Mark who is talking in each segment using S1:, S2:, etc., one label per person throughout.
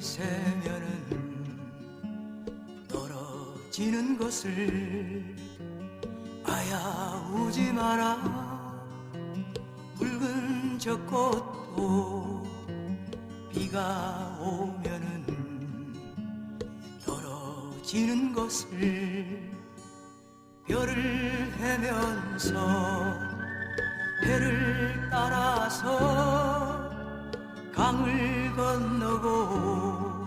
S1: 새면은 떨어지는 것을 아야 우지 마라. 붉은 저 꽃도 비가 오면은 떨어지는 것을 별을 헤면서 해를 따라서 강을 건너고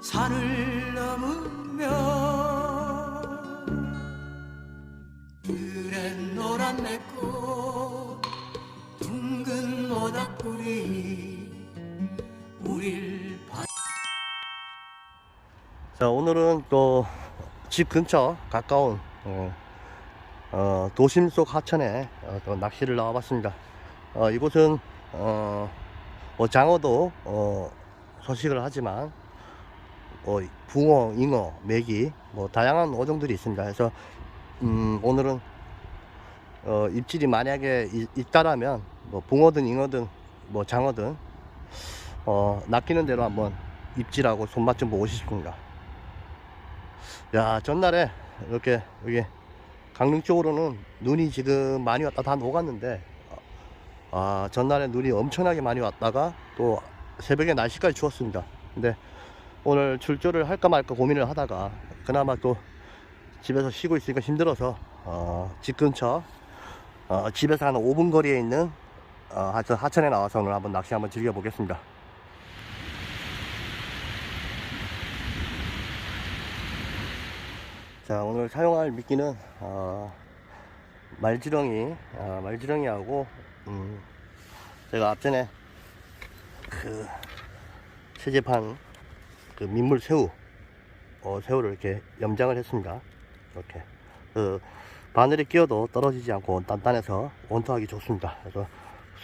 S1: 산을 넘으며 그랜 노란 내꽃 둥근 모닥불이 우릴 바
S2: 자 오늘은 또 집 근처 가까운 어, 어, 도심 속 하천에 어, 또 낚시를 나와봤습니다. 어, 이곳은 어, 뭐 장어도 어, 서식을 하지만 뭐 붕어, 잉어, 메기 뭐 다양한 어종들이 있습니다. 그래서 음, 오늘은 어, 입질이 만약에 이- 있다라면 뭐 붕어든 잉어든 뭐 장어든 어, 낚이는 대로 한번 입질하고 손맛 좀 보고 싶습니다. 야 전날에 이렇게 여기 강릉 쪽으로는 눈이 지금 많이 왔다 다 녹았는데 아 전날에 눈이 엄청나게 많이 왔다가 또 새벽에 날씨까지 추웠습니다. 근데 오늘 출조를 할까 말까 고민을 하다가 그나마 또 집에서 쉬고 있으니까 힘들어서 어, 집 근처 어, 집에서 한 5분 거리에 있는 어, 하천, 하천에 나와서 오늘 한번 낚시 한번 즐겨 보겠습니다. 자 오늘 사용할 미끼는 어, 말지렁이 어, 말지렁이하고 음, 제가 앞전에 그 채집한 그 민물 새우 어, 새우를 이렇게 염장을 했습니다. 이렇게. 그 바늘에 끼어도 떨어지지 않고 단단해서 원투하기 좋습니다. 그래서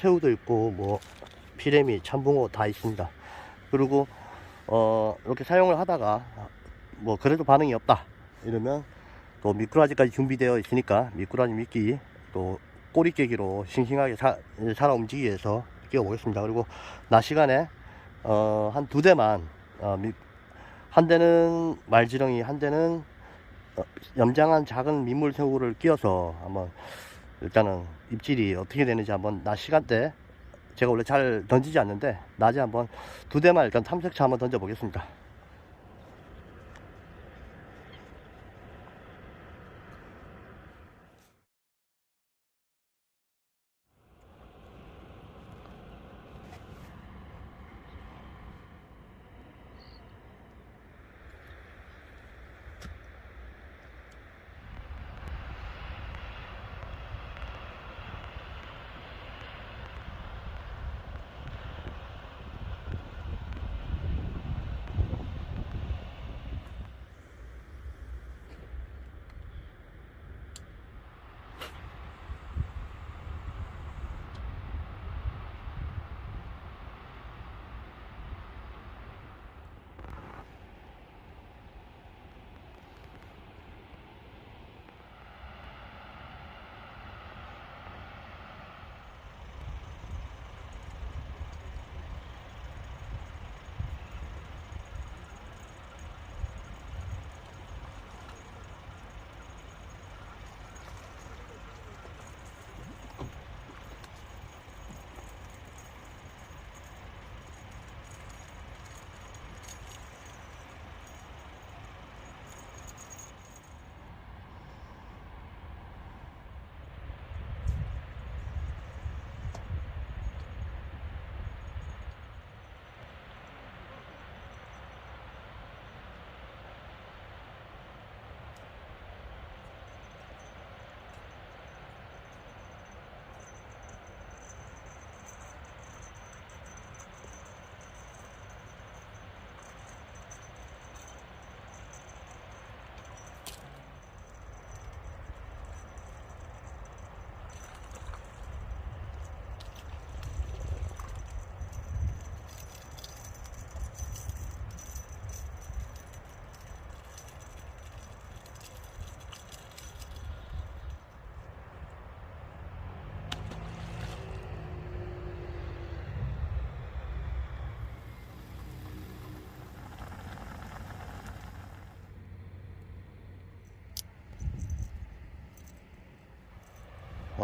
S2: 새우도 있고 뭐 피레미 참붕어 다 있습니다. 그리고 어, 이렇게 사용을 하다가 뭐 그래도 반응이 없다 이러면 또 미꾸라지까지 준비되어 있으니까 미꾸라지 미끼 또 꼬리 깨기로 싱싱하게 사, 살아 움직이기 위해서 끼워 보겠습니다. 그리고 낮 시간에 어, 한 두 대만 어, 미- 한 대는 말지렁이 한 대는 어, 염장한 작은 민물새우를 끼워서 한번 일단은 입질이 어떻게 되는지 한번 낮 시간 대 제가 원래 잘 던지지 않는데 낮에 한번 두 대만 일단 탐색차 한번 던져 보겠습니다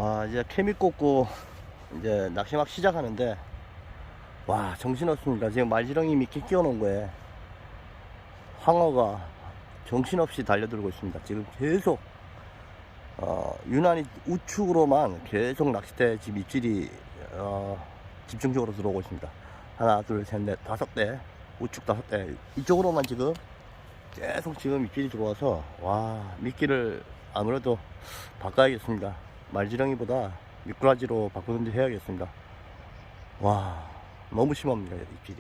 S2: 와 이제 케미 꽂고 이제 낚시 막 시작하는데 와 정신없습니다. 지금 말지렁이 미끼 끼워놓은 거에 황어가 정신없이 달려들고 있습니다. 지금 계속 어, 유난히 우측으로만 계속 낚싯대 지금 입질이 어, 집중적으로 들어오고 있습니다. 하나 둘셋넷 다섯 대 우측 다섯 대. 이쪽으로만 지금 계속 지금 입질이 들어와서 와 미끼를 아무래도 바꿔야겠습니다 말지렁이보다 미꾸라지로 바꾸든지 해야겠습니다. 와 너무 심합니다 입질이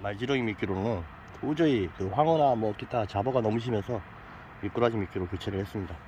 S2: 말지렁이 미끼로는 도저히 그 황어나 뭐 기타 잡어가 너무 심해서 미꾸라지 미끼로 교체를 했습니다.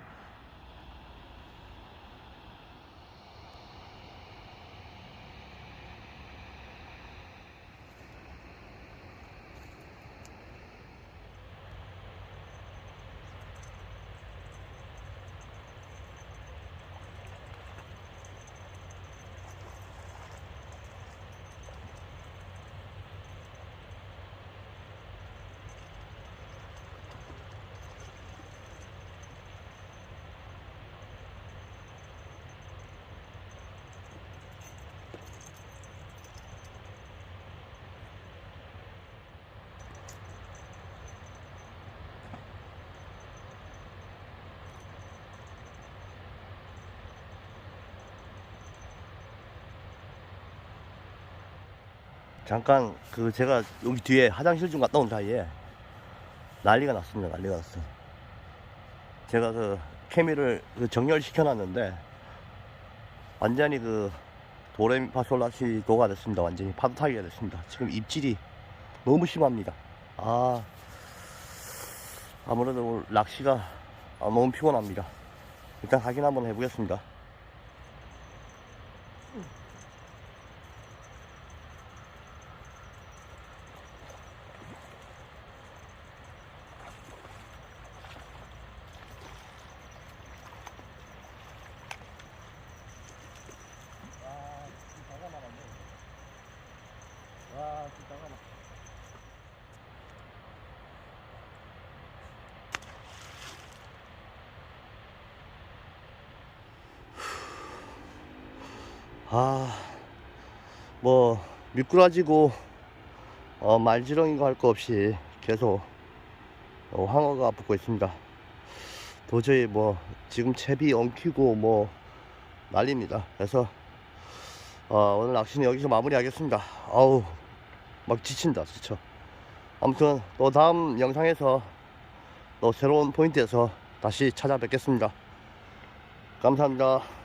S2: 잠깐 그 제가 여기 뒤에 화장실 좀 갔다 온 사이에 난리가 났습니다. 난리가 났어. 제가 그 케미를 그 정렬시켜 놨는데 완전히 그 도레미파솔라시 도가 됐습니다. 완전히 파도 타기가 됐습니다. 지금 입질이 너무 심합니다. 아 아무래도 오늘 낚시가 아, 너무 피곤합니다. 일단 확인 한번 해보겠습니다. 와, 진짜 가만. 아, 뭐 미꾸라지고 어, 말지렁이고 할거 없이 계속 어, 황어가 붙고 있습니다. 도저히 뭐 지금 채비 엉키고 뭐 난립니다. 그래서 어, 오늘 낚시는 여기서 마무리하겠습니다. 아우 막 지친다 지쳐. 아무튼 또 다음 영상에서 또 새로운 포인트에서 다시 찾아뵙겠습니다. 감사합니다.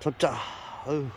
S2: 접자. 아유.